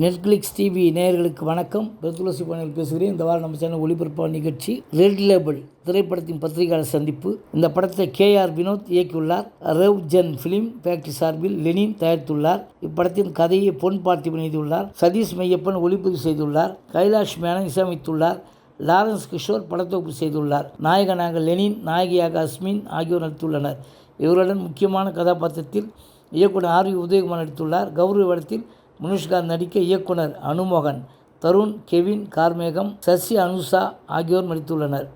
Netflix TV நேயர்களுக்கு வணக்கம். பெத்துலசி பாணியில் பேசுகிறேன். இந்த வாரம் நம்ம சேனல் ஒளிபரப்பு நிகழ்ச்சி ரெட் லேபிள் திரைப்படத்தின் பத்திரிகையாளர் சந்திப்பு. இந்த படத்தை கே ஆர் வினோத் இயக்கியுள்ளார். ரவ் ஜென் ஃபிலிம் ஃபேக்டரி சார்பில் லெனின் தயாரித்துள்ளார். இப்படத்தின் கதையை பொன் பார்த்திபன் எழுதியுள்ளார். சதீஷ் மையப்பன் ஒளிப்பதிவு செய்துள்ளார். கைலாஷ் மேனன் இசையமைத்துள்ளார். லாரன்ஸ் கிஷோர் படத்தொகுப்பு செய்துள்ளார். நாயகனாக லெனின் நாயகியாக அஸ்மின் ஆகியோர் நடித்துள்ளனர். இவருடன் முக்கியமான கதாபாத்திரத்தில் இயக்குனர் ஆர் வி உதயகுமார் நடித்துள்ளார். கௌரவ இடத்தில் முனுஷ்காந்த் நடிக்க இயக்குனர் அனுமோகன் தருண் கெவின் கார்மேகம் சசி அனுஷா ஆகியோர் நடித்துள்ளனர்.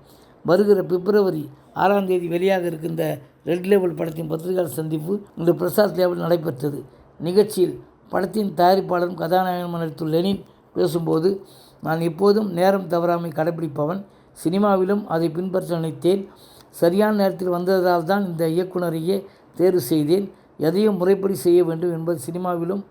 வருகிற பிப்ரவரி ஆறாம் தேதி வெளியாக இருக்கின்ற ரெட் லேபிள் படத்தின் பத்திரிகையாளர் சந்திப்பு இன்று பிரசாத் லேபிள் நடைபெற்றது. நிகழ்ச்சியில் படத்தின் தயாரிப்பாளரும் கதாநாயகனும் நடித்துள்ள லெனின் பேசும்போது நான் எப்போதும் நேரம் தவறாமை கடைபிடிப்பவன் சினிமாவிலும் அதை பின்பற்ற நினைத்தேன். சரியான நேரத்தில் வந்ததால் தான் இந்த இயக்குனரையே தேர்வு செய்தேன். எதையும் முறைப்படி செய்ய வேண்டும் என்பது சினிமாவிலும்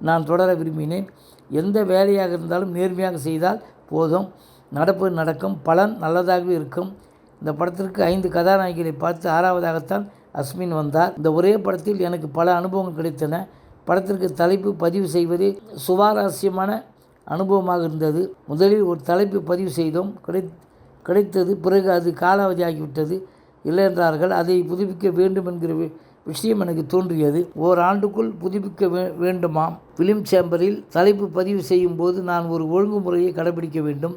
நான் தொடர விரும்பினேன். எந்த வேலையாக இருந்தாலும் நேர்மையாக செய்தால் போதும். நடப்பு நடக்கும். பலன் நல்லதாகவே இருக்கும். இந்த படத்திற்கு ஐந்து கதாநாயகிகளை பார்த்து ஆறாவதாகத்தான் அஸ்மின் வந்தார். இந்த ஒரே படத்தில் எனக்கு பல அனுபவங்கள் கிடைத்தன. படத்திற்கு தலைப்பு பதிவு செய்வது சுவாரஸ்யமான அனுபவமாக இருந்தது. முதலில் ஒரு தலைப்பு பதிவு செய்தோம். கிடை கிடைத்தது பிறகு அது காலாவதி ஆகிவிட்டது இல்லை என்றார்கள் அதை புதுப்பிக்க வேண்டும் என்கிற விஷயம் எனக்கு தோன்றியது. ஓராண்டுக்குள் புதுப்பிக்க வே வேண்டுமாம். ஃபிலிம் சேம்பரில் தலைப்பு பதிவு செய்யும் போது நான் ஒரு ஒழுங்குமுறையை கடைபிடிக்க வேண்டும்.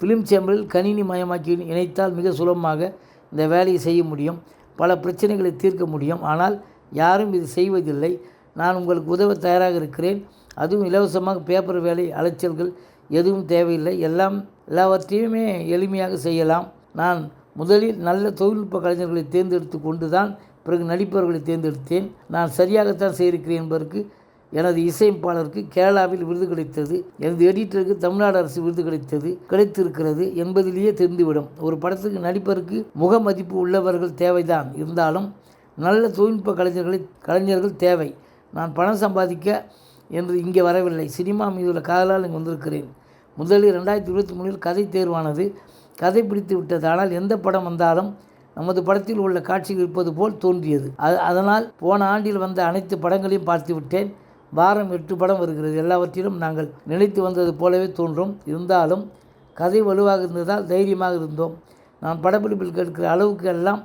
ஃபிலிம் சேம்பரில் கணினி மயமாக்கி இணைத்தால் மிக சுலபமாக இந்த வேலையை செய்ய முடியும். பல பிரச்சனைகளை தீர்க்க முடியும். ஆனால் யாரும் இது செய்வதில்லை. நான் உங்களுக்கு உதவ தயாராக இருக்கிறேன். அதுவும் இலவசமாக பேப்பர் வேலை அலைச்சல்கள் எதுவும் தேவையில்லை. எல்லாம் எல்லாவற்றையுமே எளிமையாக செய்யலாம். நான் முதலில் நல்ல தொழில்நுட்ப கலைஞர்களை தேர்ந்தெடுத்து கொண்டு தான் பிறகு நடிப்பவர்களை தேர்ந்தெடுத்தேன். நான் சரியாகத்தான் செய்திருக்கிறேன் என்பதற்கு எனது இசையமைப்பாளருக்கு கேரளாவில் விருது கிடைத்தது. எனது எடிட்டருக்கு தமிழ்நாடு அரசு விருது கிடைத்தது கிடைத்திருக்கிறது என்பதிலேயே தெரிந்துவிடும். ஒரு படத்துக்கு நடிப்பதற்கு முக மதிப்பு உள்ளவர்கள் தேவைதான். இருந்தாலும் நல்ல தொழில்நுட்ப கலைஞர்களை கலைஞர்கள் தேவை. நான் பணம் சம்பாதிக்க என்று இங்கே வரவில்லை. சினிமா மீதுள்ள காதலால் இங்கே வந்திருக்கிறேன். முதலில் ரெண்டாயிரத்தி இருபத்தி மூணில் கதை தேர்வானது. கதை பிடித்து விட்டது. ஆனால் எந்த படம் வந்தாலும் நமது படத்தில் உள்ள காட்சிகள் இருப்பது போல் தோன்றியது. அது அதனால் போன ஆண்டில் வந்த அனைத்து படங்களையும் பார்த்து விட்டேன். வாரம் எட்டு படம் வருகிறது. எல்லாவற்றிலும் நாங்கள் நினைத்து வந்தது போலவே தோன்றும். இருந்தாலும் கதை வலுவாக இருந்ததால் தைரியமாக இருந்தோம். நான் படப்பிடிப்பில் கேட்கிற அளவுக்கு எல்லாம்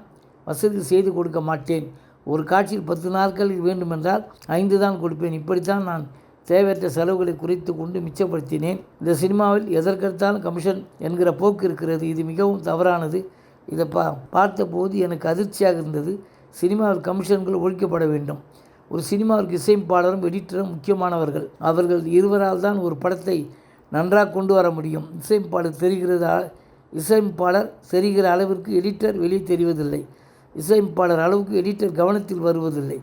வசதி செய்து கொடுக்க மாட்டேன். ஒரு காட்சியில் பத்து நாட்களில் வேண்டுமென்றால் ஐந்து தான் கொடுப்பேன். இப்படித்தான் நான் தேவையற்ற செலவுகளை குறைத்து கொண்டு மிச்சப்படுத்தினேன். இந்த சினிமாவில் எதற்கெடுத்தாலும் கமிஷன் என்கிற போக்கு இருக்கிறது. இது மிகவும் தவறானது. இதை பா பார்த்தபோது எனக்கு அதிர்ச்சியாக இருந்தது. சினிமாவில் கமிஷன்கள் ஒழிக்கப்பட வேண்டும். ஒரு சினிமாவிற்கு இசையமைப்பாளரும் எடிட்டரும் முக்கியமானவர்கள். அவர்கள் இருவரால் தான் ஒரு படத்தை நன்றாக கொண்டு வர முடியும். இசையமைப்பாளர் தெரிகிறதா இசையமைப்பாளர் தெரிகிற அளவிற்கு எடிட்டர் வெளியே தெரிவதில்லை. இசையமைப்பாளர் அளவுக்கு எடிட்டர் கவனத்தில் வருவதில்லை.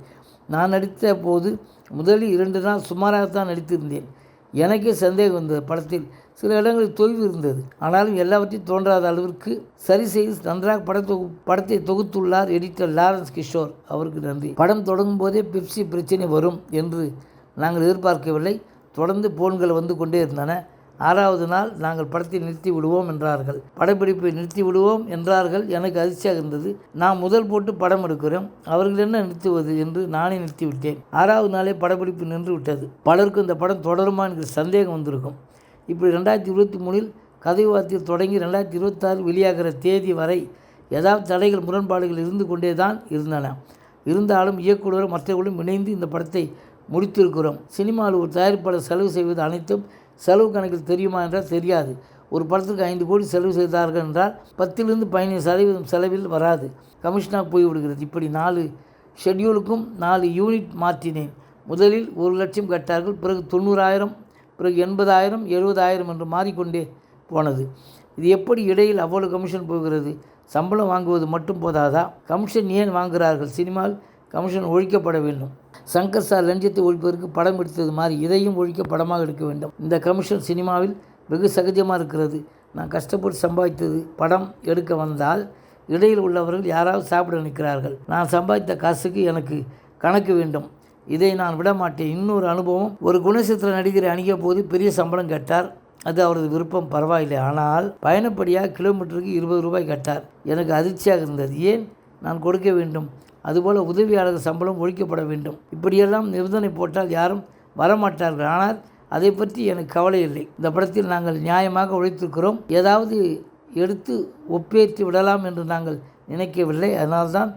நான் நடித்த போது முதலில் இரண்டு நாள் சுமாராகத்தான் நடித்திருந்தேன். எனக்கே சந்தேகம் வந்தது. படத்தில் சில இடங்களில் தொய்வு இருந்தது. ஆனாலும் எல்லாவற்றையும் தோன்றாத அளவிற்கு சரி செய்து நன்றாக படத்தொகு படத்தை தொகுத்துள்ளார் எடிட்டர் லாரன்ஸ் கிஷோர் அவருக்கு நன்றி. படம் தொடங்கும் போதே பெப்சி பிரச்சனை வரும் என்று நாங்கள் எதிர்பார்க்கவில்லை. தொடர்ந்து போன்கள் வந்து கொண்டே இருந்தன. ஆறாவது நாள் நாங்கள் படத்தை நிறுத்தி விடுவோம் என்றார்கள். படப்பிடிப்பை நிறுத்தி விடுவோம் என்றார்கள் எனக்கு அதிர்ச்சியாக இருந்தது. நான் முதல் போட்டு படம் எடுக்கிறோம். அவர்கள் என்ன நிறுத்துவது என்று நானே நிறுத்திவிட்டேன் ஆறாவது நாளே படப்பிடிப்பு நின்று விட்டது. பலருக்கும் இந்த படம் தொடருமா என்கிற சந்தேகம் வந்திருக்கும். இப்படி ரெண்டாயிரத்தி இருபத்தி மூணில் கதை வாத்தியில் தொடங்கி ரெண்டாயிரத்தி இருபத்தாறு வெளியாகிற தேதி வரை ஏதாவது தடைகள் முரண்பாடுகள் இருந்து கொண்டே தான் இருந்தன. இருந்தாலும் இயக்குநரும் மற்றவர்களும் இணைந்து இந்த படத்தை முடித்திருக்கிறோம். சினிமாவில் ஒரு தயாரிப்பாளர் செலவு செய்வது அனைத்தும் செலவு கணக்கில் தெரியுமா என்றால் தெரியாது. ஒரு படத்துக்கு ஐந்து கோடி செலவு செய்தார்கள் என்றால் பத்திலிருந்து பதினைந்து சதவீதம் செலவில் வராது. கமிஷனாக போய்விடுகிறது. இப்படி நாலு ஷெட்யூலுக்கும் நாலு யூனிட் மாற்றினேன். முதலில் ஒரு லட்சம் கட்டார்கள். பிறகு தொண்ணூறாயிரம் பிறகு எண்பதாயிரம் எழுபதாயிரம் என்று மாறிக்கொண்டே போனது. இது எப்படி இடையில் அவ்வளவு கமிஷன் போகிறது? சம்பளம் வாங்குவது மட்டும் போதாதா? கமிஷன் ஏன் வாங்குகிறார்கள்? சினிமாவில் கமிஷன் ஒழிக்கப்பட வேண்டும். சங்கர் சார் லஞ்சத்தை ஒழிப்பதற்கு படம் எடுத்தது மாதிரி இதையும் ஒழிக்க படமாக எடுக்க வேண்டும். இந்த கமிஷன் சினிமாவில் வெகு சகஜமாக இருக்கிறது. நான் கஷ்டப்பட்டு சம்பாதித்தது படம் எடுக்க வந்தால் இடையில் உள்ளவர்கள் யாராவது சாப்பிட நிற்கிறார்கள் நான் சம்பாதித்த காசுக்கு எனக்கு கணக்கு வேண்டும். இதை நான் விட மாட்டேன் இன்னொரு அனுபவம் ஒரு குணச்சித்திர நடிகரை அணுகிய போது பெரிய சம்பளம் கேட்டார். அது அவரது விருப்பம் பரவாயில்லை. ஆனால் பயணப்படியாக கிலோமீட்டருக்கு இருபது ரூபாய் கேட்டார். எனக்கு அதிர்ச்சியாக இருந்தது. ஏன்? நான் கொடுக்க வேண்டும். அதுபோல் உதவியாளர் சம்பளம் ஒழிக்கப்பட வேண்டும். இப்படியெல்லாம் நிபந்தனை போட்டால் யாரும் வரமாட்டார்கள். ஆனால் அதை பற்றி எனக்கு கவலை இல்லை. இந்த படத்தில் நாங்கள் நியாயமாக உழைத்திருக்கிறோம். ஏதாவது எடுத்து ஒப்பேற்றி விடலாம் என்று நாங்கள் நினைக்கவில்லை. அதனால்தான்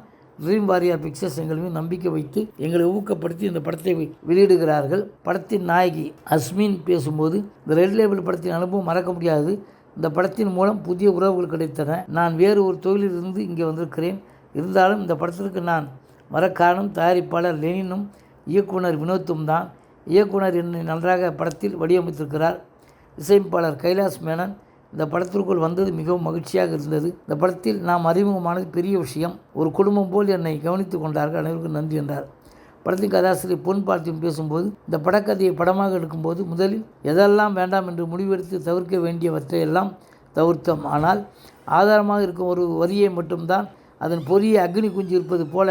ட்ரீம் வாரியார் பிக்சர்ஸ் எங்கள் மீது நம்பிக்கை வைத்து எங்களை ஊக்கப்படுத்தி இந்த படத்தை வெளியிடுகிறார்கள். படத்தின் நாயகி அஸ்மின் பேசும்போது இந்த ரெட் லேபிள் படத்தின் அனுபவம் மறக்க முடியாது. இந்த படத்தின் மூலம் புதிய உறவுகள் கிடைத்தன. நான் வேறு ஒரு தொழிலிருந்து இங்கே வந்திருக்கிறேன். இருந்தாலும் இந்த படத்திற்கு நான் வர காரணம் தயாரிப்பாளர் லெனினும் இயக்குனர் வினோத்தும் தான். இயக்குனர் என்னை நன்றாக படத்தில் வடிவமைத்திருக்கிறார். இசையமைப்பாளர் கைலாஸ் மேனன் இந்த படத்திற்குள் வந்தது மிகவும் மகிழ்ச்சியாக இருந்தது. இந்த படத்தில் நாம் அறிமுகமானது பெரிய விஷயம். ஒரு குடும்பம் போல் என்னை கவனித்து கொண்டார்கள் அனைவருக்கும் நன்றி என்றார். படத்தின் கதாசிரியர் பொன் பார்த்தியும் பேசும்போது இந்த படக்கதையை படமாக எடுக்கும்போது முதலில் எதெல்லாம் வேண்டாம் என்று முடிவெடுத்து தவிர்க்க வேண்டியவற்றை எல்லாம் தவிர்த்தோம். ஆனால் ஆதாரமாக இருக்கும் ஒரு வரியை மட்டும்தான் அதன் பொரிய அக்னி குஞ்சு இருப்பது போல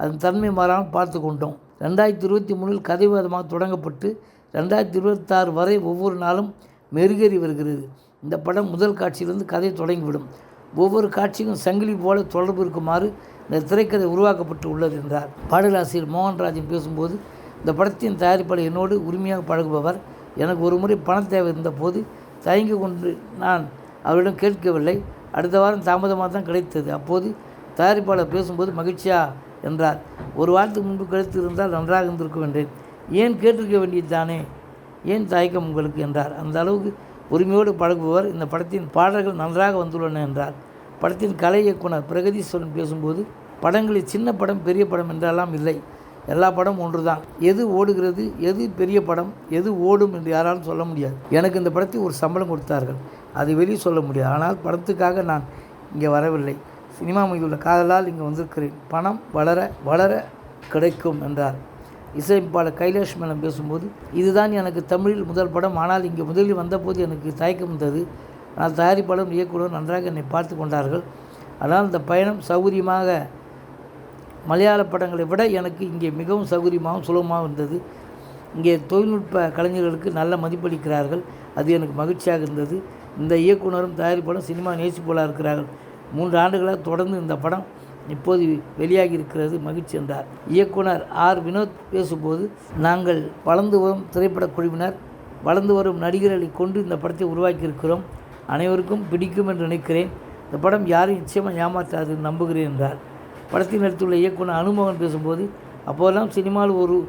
அதன் தன்மை மாறாமல் பார்த்து கொண்டோம். ரெண்டாயிரத்தி இருபத்தி மூணில் கதைவாதமாக தொடங்கப்பட்டு ரெண்டாயிரத்தி இருபத்தாறு வரை ஒவ்வொரு நாளும் மெருகேறி வருகிறது. இந்த படம் முதல் காட்சியிலிருந்து கதை தொடங்கிவிடும். ஒவ்வொரு காட்சியும் சங்கிலி போல தொடர்பு இருக்குமாறு இந்த திரைக்கதை உருவாக்கப்பட்டு உள்ளது என்றார். பாடலாசிரியர் மோகன்ராஜன் பேசும்போது இந்த படத்தின் தயாரிப்பாளர் என்னோடு உரிமையாக பழகுபவர் எனக்கு ஒரு முறை பண தேவை இருந்தபோது தயங்கி கொண்டு நான் அவரிடம் கேட்கவில்லை. அடுத்த வாரம் தாமதமாக தான் கிடைத்தது. அப்போது தயாரிப்பாளர் பேசும்போது மகிழ்ச்சியா என்றார். ஒரு வாரத்துக்கு முன்பு கழித்து இருந்தால் நன்றாக இருந்திருக்கும் என்றேன். ஏன் கேட்டிருக்க வேண்டியது தானே? ஏன் தயக்கம் உங்களுக்கு? என்றார். அந்த அளவுக்கு உரிமையோடு பழகுபவர் இந்த படத்தின் பாடல்கள் நன்றாக வந்துள்ளன என்றார். படத்தின் கலை இயக்குனர் பிரகதீஸ்வரன் பேசும்போது படங்களில் சின்ன படம் பெரிய படம் என்றெல்லாம் இல்லை. எல்லா படம் ஒன்று தான் எது ஓடுகிறது எது பெரிய படம் எது ஓடும் என்று யாராலும் சொல்ல முடியாது. எனக்கு இந்த படத்தை ஒரு சம்பளம் கொடுத்தார்கள். அதை வெளியே சொல்ல முடியாது. ஆனால் படத்துக்காக நான் இங்கே வரவில்லை. சினிமா மீது உள்ள காதலால் இங்கே வந்திருக்கிறேன். பணம் வளர வளர கிடைக்கும் என்றார். இசையமைப்பாளர் கைலாஷ் மேலம் பேசும்போது இதுதான் எனக்கு தமிழில் முதல் படம். ஆனால் இங்கே முதலில் வந்தபோது எனக்கு தயக்கம் இருந்தது. ஆனால் தயாரிப்பாளரும் இயக்குனர் நன்றாக என்னை பார்த்து கொண்டார்கள். ஆனால் இந்த பயணம் சௌகரியமாக மலையாள படங்களை விட எனக்கு இங்கே மிகவும் சௌகரியமாகவும் சுலபமாகவும் இருந்தது. இங்கே தொழில்நுட்ப கலைஞர்களுக்கு நல்ல மதிப்பளிக்கிறார்கள். அது எனக்கு மகிழ்ச்சியாக இருந்தது. இந்த இயக்குனரும் தயாரிப்பாளரும் சினிமா நேசிப்போலாக இருக்கிறார்கள். மூன்று ஆண்டுகளாக தொடர்ந்து இந்த படம் இப்போது வெளியாகி இருக்கிறது மகிழ்ச்சி என்றார். இயக்குனர் ஆர். வினோத் பேசும்போது நாங்கள் வளர்ந்து வரும் திரைப்பட குழுவினர் வளர்ந்து வரும் நடிகர்களை கொண்டு இந்த படத்தை உருவாக்கியிருக்கிறோம். அனைவருக்கும் பிடிக்கும் என்று நினைக்கிறேன். இந்த படம் யாரும் நிச்சயமாக ஏமாற்றாது நம்புகிறேன் என்றார். படத்தில் நடித்துள்ள இயக்குனர் அனுமோகன் பேசும்போது அப்போதெல்லாம் சினிமாவில் ஒரு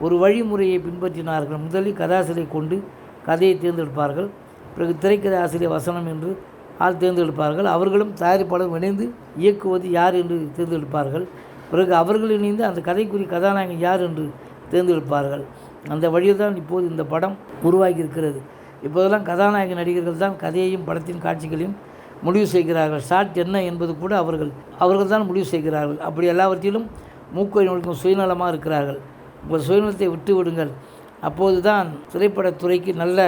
ஒரு வழிமுறையை பின்பற்றினார்கள். முதலில் கதாசிரியை கொண்டு கதையை தேர்ந்தெடுப்பார்கள். பிறகு திரைக்கதை ஆசிரியர் வசனம் என்று ஆள் தேர்ந்தெடுப்பார்கள். அவர்களும் தயாரிப்பாளரும் இணைந்து இயக்குவது யார் என்று தேர்ந்தெடுப்பார்கள். பிறகு அவர்கள் இணைந்து அந்த கதைக்குரிய கதாநாயகன் யார் என்று தேர்ந்தெடுப்பார்கள். அந்த வழியில் தான் இப்போது இந்த படம் உருவாகி இருக்கிறது இப்போதெல்லாம் கதாநாயக நடிகர்கள் தான் கதையையும் படத்தின் காட்சிகளையும் முடிவு செய்கிறார்கள். ஷார்ட் என்ன என்பது கூட அவர்கள் அவர்கள் தான் முடிவு செய்கிறார்கள். அப்படி எல்லாவற்றிலும் மூக்கை நோய்க்கும் சுயநலமாக இருக்கிறார்கள். உங்கள் சுயநலத்தை விட்டு விடுங்கள். அப்போது தான் திரைப்படத்துறைக்கு நல்ல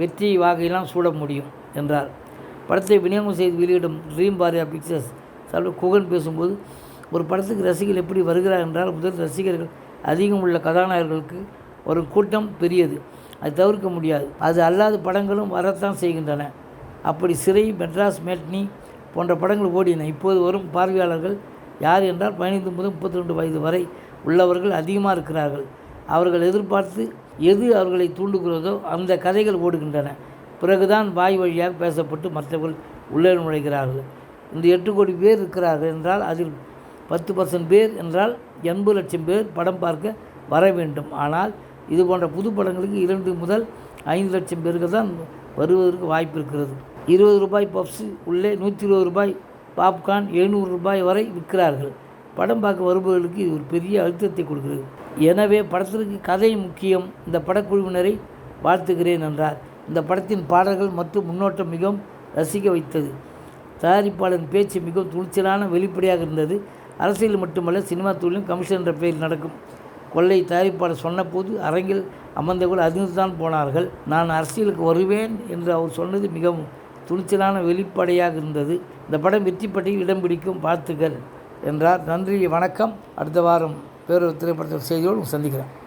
வெற்றி வாகையெல்லாம் சூட முடியும் என்றார். படத்தை விநியோகம் செய்து வெளியிடும் ட்ரீம் பாரியா பிக்சர்ஸ் சார்பில் குகன் பேசும்போது ஒரு படத்துக்கு ரசிகர்கள் எப்படி வருகிறார் என்றால் முதல் ரசிகர்கள் அதிகம் உள்ள கதாநாயகர்களுக்கு ஒரு கூட்டம் பெரியது. அது தவிர்க்க முடியாது. அது அல்லாத படங்களும் வரத்தான் செய்கின்றன. அப்படி சிறை மெட்ராஸ் மேட்னி போன்ற படங்கள் ஓடின. இப்போது வரும் பார்வையாளர்கள் யார் என்றால் பதினைந்து முதல் முப்பத்தி ரெண்டு வயது வரை உள்ளவர்கள் அதிகமாக இருக்கிறார்கள். அவர்கள் எதிர்பார்த்து எது அவர்களை தூண்டுகிறதோ அந்த கதைகள் ஓடுகின்றன. பிறகுதான் வாய் வழியாக பேசப்பட்டு மற்றவர்கள் உள்ளே நுழைகிறார்கள். இந்த எட்டு கோடி பேர் இருக்கிறார்கள் என்றால் அதில் பத்து பர்சன்ட் பேர் என்றால் எண்பது லட்சம் பேர் படம் பார்க்க வர வேண்டும். ஆனால் இது போன்ற புது படங்களுக்கு இரண்டு முதல் ஐந்து லட்சம் பேருக்கு தான் வருவதற்கு வாய்ப்பு இருக்கிறது. இருபது ரூபாய் பப்ஸு உள்ளே நூற்றி இருபது ரூபாய் பாப்கார்ன் எழுநூறு ரூபாய் வரை விற்கிறார்கள். படம் பார்க்க வருபவர்களுக்கு இது ஒரு பெரிய அழுத்தத்தை கொடுக்கிறது. எனவே படத்திற்கு கதை முக்கியம். இந்த படக்குழுவினரை வாழ்த்துகிறேன் என்றார். இந்த படத்தின் பாடல்கள் மற்றும் முன்னோட்டம் மிகவும் ரசிக்க வைத்தது. தயாரிப்பாளரின் பேச்சு மிகவும் துணிச்சலான வெளிப்படையாக இருந்தது. அரசியல் மட்டுமல்ல சினிமா தொழிலும் கமிஷன் என்ற பெயரில் நடக்கும். கொள்ளை தயாரிப்பாளர் சொன்னபோது அரங்கில் அமர்ந்தவர்கள் அதிர்ந்து தான் போனார்கள். நான் அரசியலுக்கு வருவேன் என்று அவர் சொன்னது மிகவும் துணிச்சலான வெளிப்படையாக இருந்தது. இந்த படம் வெற்றி பட்டியல் இடம் பிடிக்கும். வாழ்த்துக்கள் என்றார். நன்றி வணக்கம். அடுத்த வாரம் வேறொரு திரைப்படத்தில் செய்தியோடு சந்திக்கிறேன்.